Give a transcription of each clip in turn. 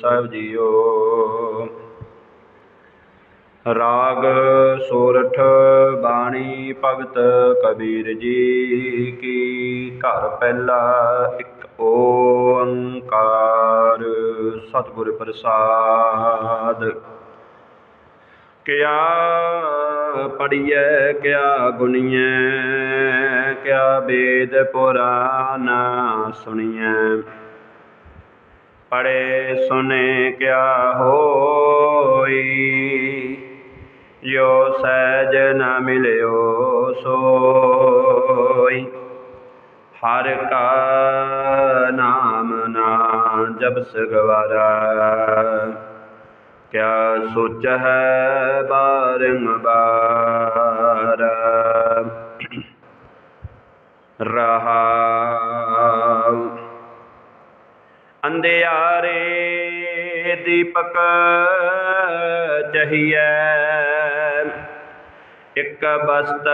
ਸਾਹਿਬ JIO. ਰਾਗ ਸੋਰਠ ਬਾਣੀ ਭਗਤ ਕਬੀਰ ਜੀ ਕੀ ਘਰ ਪਹਿਲਾ ਇੱਕ ਓੰਕਾਰ। ਸਤਿਗੁਰ ਪ੍ਰਸਾਦ। ਕਿਆ ਪੜੀਐ ਕਿਆ ਗੁਣੀਐ, ਕਿਆ ਵੇਦ ਪੁਰਾਨ ਸੁਣੀਐ। ਪੜੇ ਸੁਨੇ ਕਿਆ ਹੋਈ। ਜੋ ਸਹਿਜ ਨ ਮਿਲਿਓ ਸੋਈ। ਹਰ ਕਾ ਨਾਮ ਨਾ ਜਪਸ ਗਵਾਰਾ ਕਿਆ ਸੋਚ ਹੈ ਬਾਰੰਬਾਰ ਅੰਧਿਆਰੇ ਦੀਪਕ ਚਹੀਐ। ਇਕ ਬਸਤ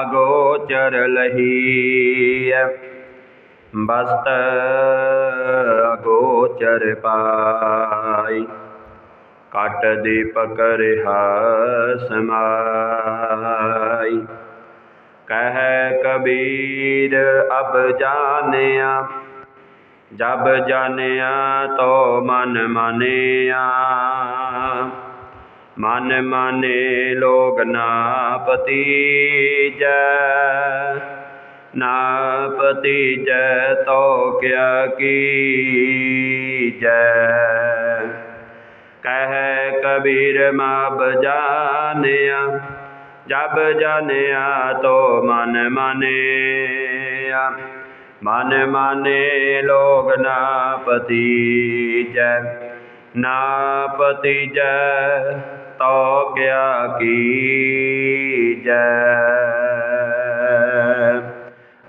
ਅਗੋਚਰ ਲਹੀਐ। ਬਸਤ ਅਗੋਚਰ ਪਾਈ। ਕਟ ਦੀਪਕ ਰਿਹਾ ਸਮਾਈ। ਕਹਿ ਕਬੀਰ ਅਬ ਜਾਣਿਆ ਜਬ ਜਾਣਿਆ ਤੋ ਮਨ ਮਾਨਿਆ। ਮਨ ਮਾਨੇ ਲੋਗ ਨਾ ਪਤੀਜੈ ਨਾ ਪਤੀਜੈ ਤੋ ਕਿਆ ਕੀਜੈ। ਕਹਿ ਕਬੀਰ ਮਬ ਜਾਣਿਆ, ਜਬ ਜਾਣਿਆ ਤੋ ਮਨ ਮਾਨਿਆ। ਮਨ ਮਾਨੇ ਲੋਗ ਨਾ ਪਤੀਜੈ ਨਾ ਪਤੀਜੈ ਤੋ ਕਿਆ ਕੀਜੈ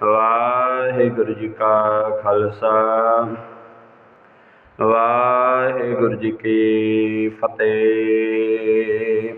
ਵਾਹਿਗੁਰੂ ਜੀ ਕਾ ਖਾਲਸਾ, ਵਾਹਿਗੁਰੂ ਜੀ ਕੀ ਫਤਿਹ।